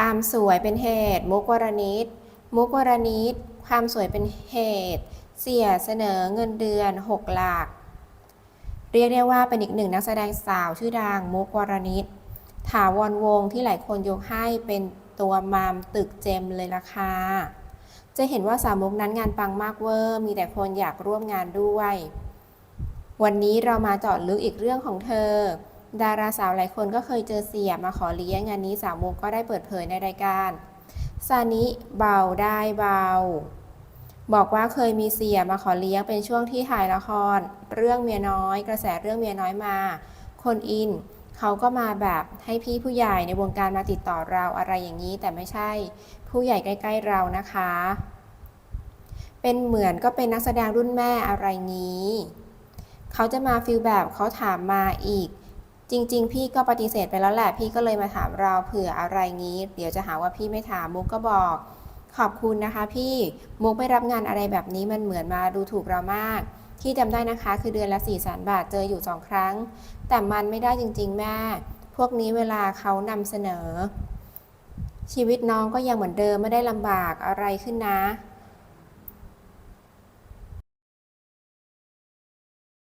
ความสวยเป็นเหตุ มุกวรณิต มุกวรณิต ความสวยเป็นเหตุ เสียเสนอเงินเดือน 6 หลัก เรียกได้ว่าเป็นอีกหนึ่งนักแสดงสาวชื่อดัง มุกวรณิต ถาวรวงที่หลายคนยกให้เป็นตัวมามตึกเจมเลยล่ะค่ะ จะเห็นว่าสาวมุกนั้นงานปังมากเวอร์ มีแต่คนอยากร่วมงานด้วย วันนี้เรามาเจาะลึกอีกเรื่องของเธอ ดาราสาวหลายคนก็เคยเจอเสียมาขอเลี้ยงงานนี้สาวมุกก็ได้เปิดเผยในรายการซานิเบาได้เบา บอกว่าเคยมีเสียมาขอเลี้ยงเป็นช่วงที่ถ่ายละคร เรื่องเมียน้อย กระแสเรื่องเมียน้อยมา คนอินเขาก็มาแบบให้พี่ผู้ใหญ่ในวงการมาติดต่อเราอะไรอย่างนี้ แต่ไม่ใช่ ผู้ใหญ่ใกล้ ๆเรานะคะ เป็นเหมือนก็เป็นนักแสดงรุ่นแม่อะไรงี้ เขาจะมาฟิลแบบเขาถามมาอีก จริง ๆ พี่ก็ปฏิเสธไปแล้วแหละพี่ก็เลยมาถามเราเผื่ออะไรงี้ เดี๋ยวจะหาว่าพี่ไม่ถามมุกก็บอก ขอบคุณนะคะ พี่มุกไม่รับงานอะไรแบบนี้มันเหมือนมาดูถูกเรามาก ที่จำได้นะคะ คือเดือนละ4ี่แสนบาทเจออยู่สองครั้ง แต่มันไม่ได้จริง ๆ แม่ พวกนี้เวลาเขานำเสนอ ชีวิตน้องก็ยังเหมือนเดิมไม่ได้ลำบากอะไรขึ้นนะ